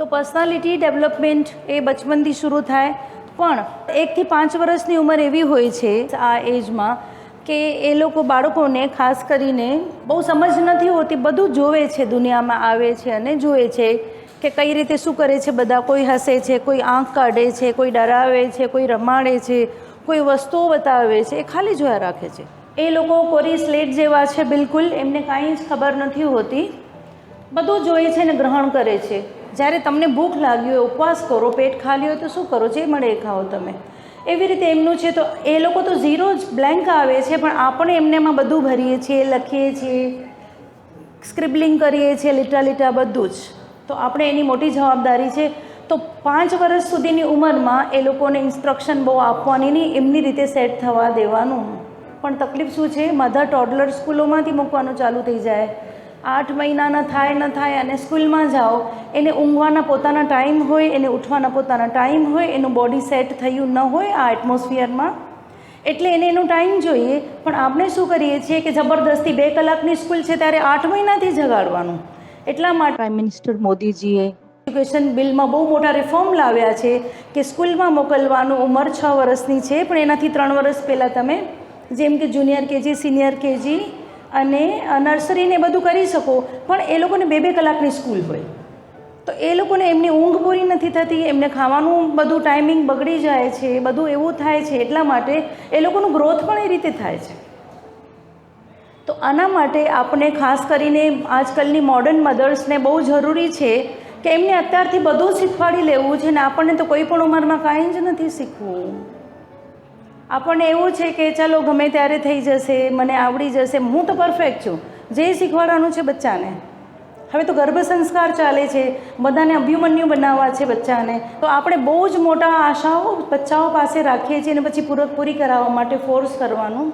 તો personality development એ બચપનથી શરૂ થાય. પણ એકથી પાંચ વર્ષની ઉંમર એવી હોય છે આ એજમાં કે એ લોકો બાળકોને ખાસ કરીને બહુ સમજ નથી હોતી, બધું જોવે છે, દુનિયામાં આવે છે અને જોવે છે કે કઈ રીતે શું કરે છે બધા, કોઈ હસે છે, કોઈ આંખ કાઢે છે, કોઈ ડરાવે છે, કોઈ રમાડે છે, કોઈ વસ્તુઓ બતાવે છે, એ ખાલી જોયા રાખે છે. એ લોકો કોરી સ્લેટ જેવા છે બિલકુલ, એમને કાંઈ જ ખબર નથી હોતી. બધું જોઈએ છે ને ગ્રહણ કરે છે. જ્યારે તમને ભૂખ લાગી હોય, ઉપવાસ કરો, પેટ ખાલી હોય તો શું કરો? જે મળે એ ખાઓ તમે. એવી રીતે એમનું છે તો એ લોકો તો ઝીરો જ બ્લેન્ક આવે છે, પણ આપણે એમને એમાં બધું ભરીએ છીએ, લખીએ છીએ સ્ક્રિબલિંગ કરીએ છીએ, લીટા લીટા બધું જ. તો આપણે એની મોટી જવાબદારી છે. તો પાંચ વર્ષ સુધીની ઉંમરમાં એ લોકોને ઇન્સ્ટ્રક્શન બહુ આપવાની નહીં, એમની રીતે સેટ થવા દેવાનું. પણ તકલીફ શું છે? મધર ટોડલર સ્કૂલોમાંથી મૂકવાનું ચાલુ થઈ જાય. આઠ મહિનાના થાય ન થાય અને સ્કૂલમાં જાઓ એને ઊંઘવાના પોતાના ટાઈમ હોય એને ઉઠવાના પોતાના ટાઈમ હોય એનું બોડી સેટ થયું ન હોય આ એટમોસ્ફિયરમાં. એટલે એને એનો ટાઈમ જોઈએ પણ આપણે શું કરીએ છીએ કે જબરદસ્તી બે કલાકની સ્કૂલ છે ત્યારે આઠ મહિનાથી જગાડવાનું. એટલા માટે પ્રાઇમ મિનિસ્ટર મોદીજીએ એજ્યુકેશન બિલમાં બહુ મોટા રિફોર્મ લાવ્યા છે કે સ્કૂલમાં મોકલવાનું ઉંમર છ વર્ષની છે પણ એનાથી ત્રણ વર્ષ પહેલાં તમે જેમ કે જુનિયર કેજી સિનિયર કેજી અને નર્સરીને બધું કરી શકો, પણ એ લોકોને બે બે કલાકની સ્કૂલ હોય. તો એ લોકોને એમની ઊંઘ પૂરી નથી થતી, એમને ખાવાનું બધું ટાઈમિંગ બગડી જાય છે, બધું એવું થાય છે, એટલા માટે એ લોકોનું ગ્રોથ પણ એ રીતે થાય છે. તો આના માટે આપણે ખાસ કરીને આજકાલની મોડર્ન મધર્સને બહુ જરૂરી છે કે એમને અત્યારથી બધું શીખવાડી લેવું છે ને આપણને તો કોઈ પણ ઉંમરમાં કાંઈ જ નથી શીખવું. આપણને એવું છે કે ચાલો ગમે ત્યારે થઈ જશે, મને આવડી જશે, હું તો પરફેક્ટ છું. જે શીખવાડવાનું છે બચ્ચાને. હવે તો ગર્ભ સંસ્કાર ચાલે છે, બધાને અભિમન્યુ બનાવવા છે બચ્ચાને. તો આપણે બહુ જ મોટા આશાઓ બચ્ચાઓ પાસે રાખીએ છીએ અને પછી પૂરકપૂરી કરાવવા માટે ફોર્સ કરવાનું.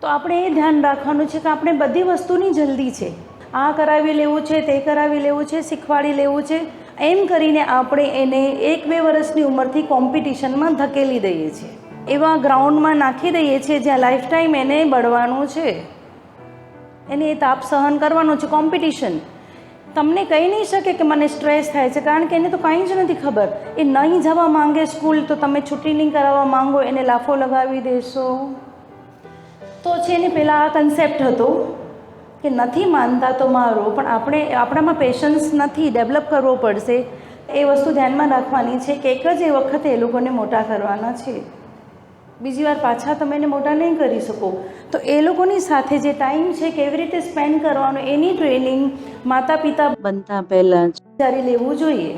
તો આપણે એ ધ્યાન રાખવાનું છે કે આપણે બધી વસ્તુની જલ્દી છે. આ કરાવી લેવું છે, તે કરાવી લેવું છે, શીખવાડી લેવું છે. એમ કરીને આપણે એને એક બે વર્ષની ઉંમરથી કોમ્પિટિશનમાં ધકેલી દઈએ છીએ. એવા ગ્રાઉન્ડમાં નાખી દઈએ છીએ જ્યાં લાઈફ ટાઈમ એને બળવાનું છે. એને એ તાપ સહન કરવાનો છે કોમ્પિટિશન તમને કહી નહીં શકે કે મને સ્ટ્રેસ થાય છે, કારણ કે એને તો કાંઈ જ નથી ખબર. એ નહીં જવા માંગે સ્કૂલ તો તમે છુટ્ટી નહીં કરાવવા માંગો, એને લાફો લગાવી દેશો. તો છે ને પહેલાં આ કન્સેપ્ટ હતો કે નથી માનતા તો મારો, પણ આપણે, આપણામાં પેશન્સ નથી ડેવલપ કરવો પડશે. એ વસ્તુ ધ્યાનમાં રાખવાની છે કે એક જ એ વખતે એ લોકોને મોટા કરવાના છે. બીજી વાર પાછા તમે એને મોટા નહીં કરી શકો. તો એ લોકોની સાથે જે ટાઈમ છે, કેવી રીતે સ્પેન્ડ કરવાનો, એની ટ્રેનિંગ માતા પિતા બનતા પહેલાં વિચારી લેવું જોઈએ.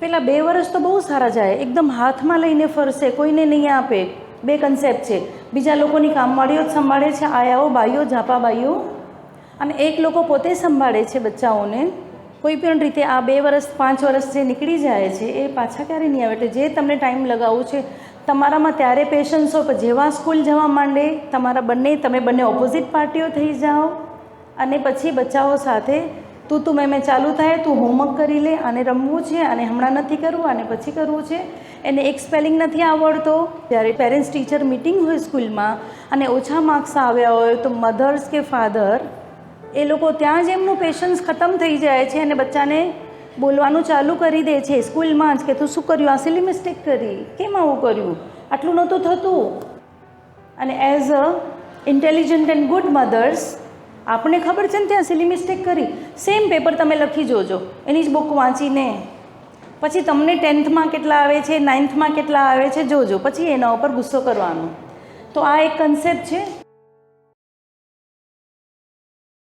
પહેલાં બે વર્ષ તો બહુ સારા જાય. એકદમ હાથમાં લઈને ફરશે, કોઈને નહીં આપે. બે કન્સેપ્ટ છે. બીજા લોકોની કામવાળીઓ જ સંભાળે છે, આયાઓ, બાઈઓ ઝાપા બાઈઓ અને એક લોકો પોતે સંભાળે છે બચ્ચાઓને. કોઈ પણ રીતે આ બે વર્ષ પાંચ વર્ષ જે નીકળી જાય છે, એ પાછા ક્યારે નહીં આવે? એટલે જે તમને ટાઈમ લગાવવું છે તમારામાં ત્યારે પેશન્સ જેવા સ્કૂલ જવા માંડે, તમારા બંને, તમે બંને ઓપોઝિટ પાર્ટીઓ થઈ જાઓ અને પછી બચ્ચાઓ સાથે તું તું મેં ચાલુ થાય, તું હોમવર્ક કરી લે અને રમવું છે અને હમણાં નથી કરવું અને પછી કરવું છે. એને એક સ્પેલિંગ નથી આવડતો. ત્યારે પેરેન્ટ્સ ટીચર મિટિંગ હોય સ્કૂલમાં અને ઓછા માર્ક્સ આવ્યા હોય, તો મધર્સ કે ફાધર એ લોકો ત્યાં જ એમનું પેશન્સ ખતમ થઈ જાય છે અને બચ્ચાને બોલવાનું ચાલુ કરી દે છે સ્કૂલમાં જ કે તું શું કર્યું? આ સિલી મિસ્ટેક કરી. કેમ આવું કર્યું? આટલું નહોતું થતું. અને as a intelligent and good mothers આપણે ખબર છે ને ત્યાં સિલી મિસ્ટેક કરી? સેમ પેપર તમે લખી જોજો. એની જ બુક વાંચીને. પછી તમને ટેન્થમાં કેટલા આવે છે? નાઇન્થમાં કેટલા આવે છે? જોજો. પછી એના ઉપર ગુસ્સો કરવાનો. તો આ એક કન્સેપ્ટ છે.